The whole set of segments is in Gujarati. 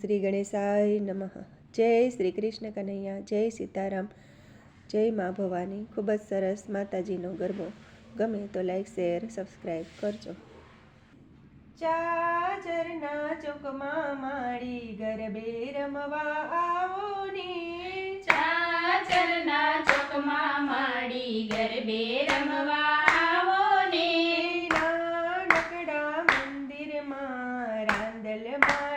શ્રી ગણેશાય નમઃ. જય શ્રી કૃષ્ણ કનૈયા જય સીતારામ. જય મા ભવાની. ખૂબ જ સરસ માતાજીનો ગરબો. ગમે તો લાઈક શેર સબસ્ક્રાઈબ કરજો. ચાજરના ચોકમાં મારી ગરબે રમવા આવો ને. ચાજરના ચોકમાં મારી ગરબે રમવા આવો ને. નાનકડા મંદિરમાં રાંદલમાં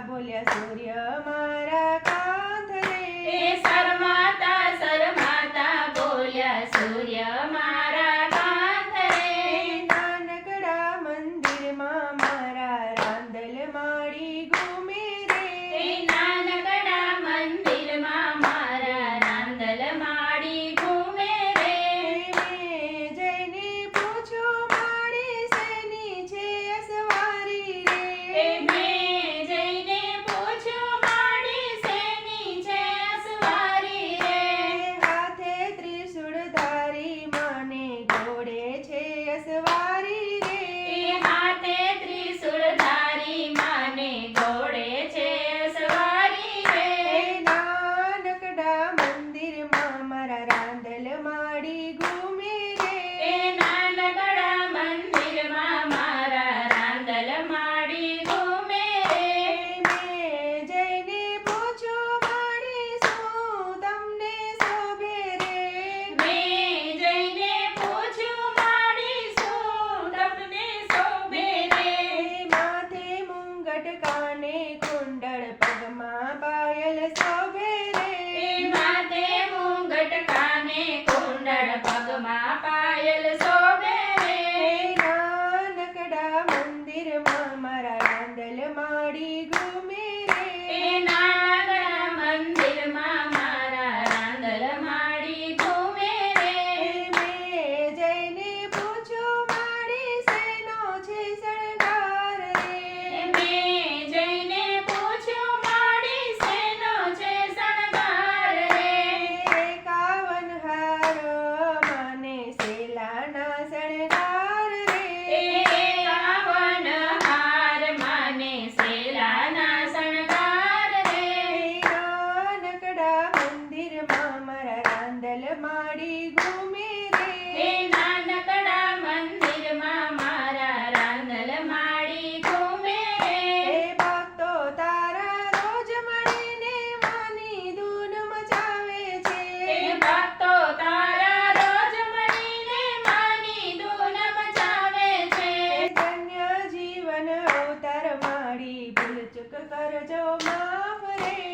બોલ્યા સૂર્ય ಮಾಡಿ ಗುಮಿರೆ નાનકડા ನಾನಕಡ ಮಂದಿರ ಮಾ ಮಾರಾ ರಾಂಗಲ ಮಾಡಿ ಗುಮಿರೆ ಹೇ ભક્તો તારા રોજ મળીને માની ધૂન મચાવે છે. હે ભક્તો તારા રોજ મળીને માની ધૂન મચાવે છે. ધન્ય જીવન અવતાર માડી ભૂલ ચૂક કરજો માફ રે.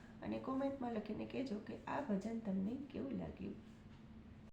અને કોમેન્ટમાં લખીને કહેજો કે આ ભજન તમને કેવું લાગ્યું?